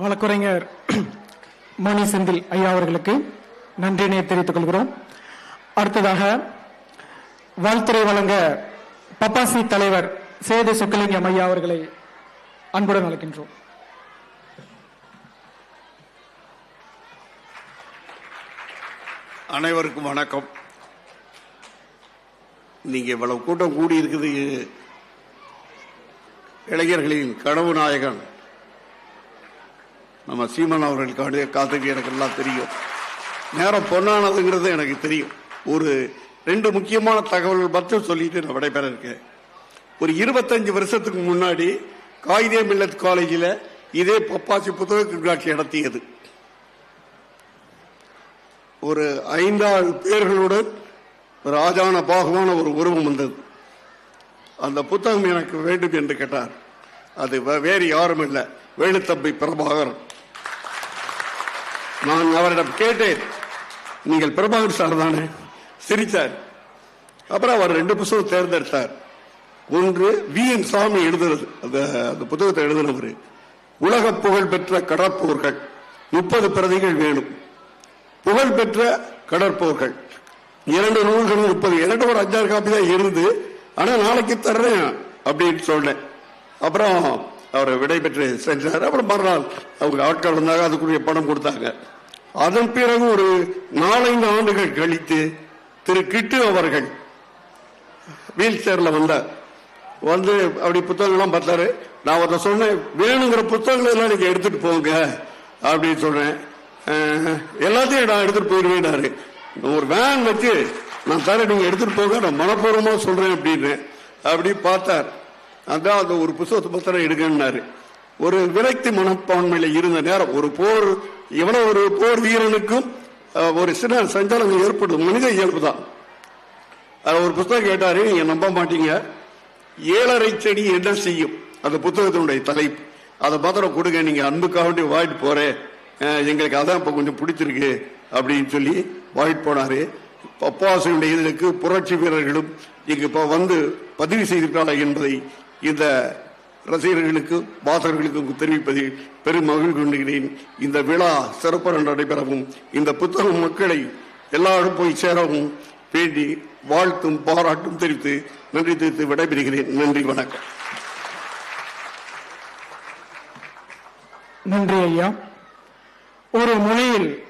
வழக்குரைஞர் மணி செந்தில் ஐயா அவர்களுக்கு நன்றினை தெரிவித்துக் கொள்கிறோம். அடுத்ததாக வாழ்த்துறை வழங்க பப்பாசி தலைவர் சேது சுக்கலிங்கம் ஐயா அவர்களை அன்புடன் அழைக்கின்றோம். அனைவருக்கும் வணக்கம். நீங்க இவ்வளவு கூட்டம் கூடி இருக்குது. இளைஞர்களின் கனவு நாயகன் நம்ம சீமன் அவர்களுக்கான காத்துக்கு எனக்கு எல்லாம் தெரியும். நேரம் பொன்னானதுங்கிறது எனக்கு தெரியும். ஒரு ரெண்டு முக்கியமான தகவல்கள் மட்டும் சொல்லிட்டு நான் விடைபெற இருக்கேன். ஒரு இருபத்தஞ்சு வருஷத்துக்கு முன்னாடி காயிதே மில்லத் காலேஜில் இதே பப்பாசி புத்தக கண்காட்சி நடத்தியது. ஒரு ஐந்தாறு பேர்களுடன் ஒரு ஆஜான பாகமான ஒரு உருவம் வந்தது. அந்த புத்தகம் எனக்கு வேண்டும் என்று கேட்டார். அது வே- வேறு யாரும் இல்லை வேலுத்தம்பி பிரபாகரன். நான் அவரிடம் கேட்டேன். நீங்கள் பிரபாகர் சார் தானே? சிரித்தார். அப்புறம் அவர் ரெண்டு புத்தகம் தேர்ந்தெடுத்தார். ஒன்று வி என் சாமி எழுதுறது. அந்த அந்த புத்தகத்தை எழுதினவர். உலக புகழ் பெற்ற கடற்போர்கள். முப்பது பிரதிகள் வேணும். புகழ்பெற்ற கடற்போர்கள். இரண்டு நூல்கள் முப்பது. இரண்டு ஒரு அஞ்சாறு காப்பி தான் இருந்து ஆனா நாளைக்கு தர்றேன் அப்படின்னு சொன்னேன். அப்புறம் அவர் விடைபெற்று சென்றார். அப்புறம் மறுநாள் அவங்க ஆட்கள் வந்தாங்க அதுக்குரிய பணம் கொடுத்தாங்க. அதன் பிறகு ஒரு நாலஞ்சு ஆண்டுகள் கழித்து திரு கிட்டு அவர்கள் வீல் சேர்ல வந்தார். வந்து அப்படி புத்தகங்கள்லாம் பார்த்தாரு. நான் அவரை சொன்னேன் வேணுங்கிற புத்தகங்கள் எல்லாம் நீங்க எடுத்துட்டு போங்க அப்படின்னு சொன்னேன். எல்லாத்தையும் நான் எடுத்துட்டு போயிடுவேனாரு ஒரு வேன் வச்சு நான் தர நீங்க எடுத்துட்டு போங்க நான் மனப்பூர்வமா சொல்றேன் அப்படின்னு. அப்படி பார்த்தார். அதான் அந்த ஒரு புத்தகத்தை பத்திரம் எடுங்கன்னாரு. ஒரு விரக்தி மனப்பான்மையில இருந்த நேரம் ஒரு போர் எவ்வளவு ஒரு போர் வீரனுக்கும் ஒரு சின்ன சஞ்சலங்கள் ஏற்படும் மனித இயல்பு தான். ஒரு புத்தகம் கேட்டாரு நீங்க நம்ப மாட்டீங்க. ஏழரை செடி என்ன செய்யும்? அந்த புத்தகத்தினுடைய தலைப்பு. அதை பத்திரம் கொடுங்க நீங்க அன்புக்காக வேண்டிய வாங்கிட்டு போறேன். எங்களுக்கு அதான் இப்ப கொஞ்சம் பிடிச்சிருக்கு அப்படின்னு சொல்லி வாயிட்டு போனாரு. பப்பாசனுடைய இதழுக்கு புரட்சி வீரர்களும் இங்கு இப்ப வந்து பதிவு செய்திருக்கிறார்கள் என்பதை இந்த ரசிகர்களுக்கும் வாசகர்களுக்கும் தெரிவிப்பதில் பெரும் மகிழ்ச்சி கொண்டுகிறேன் இந்த விழா சிறப்பாக நடைபெறவும் இந்த புத்தகம் மக்களை எல்லாரும் போய் சேரவும் வேண்டி வாழ்த்தும் பாராட்டும் தெரிவித்து நன்றி தெரிவித்து விடைபெறுகிறேன். நன்றி வணக்கம். நன்றி ஐயா. ஒரு மொழியில்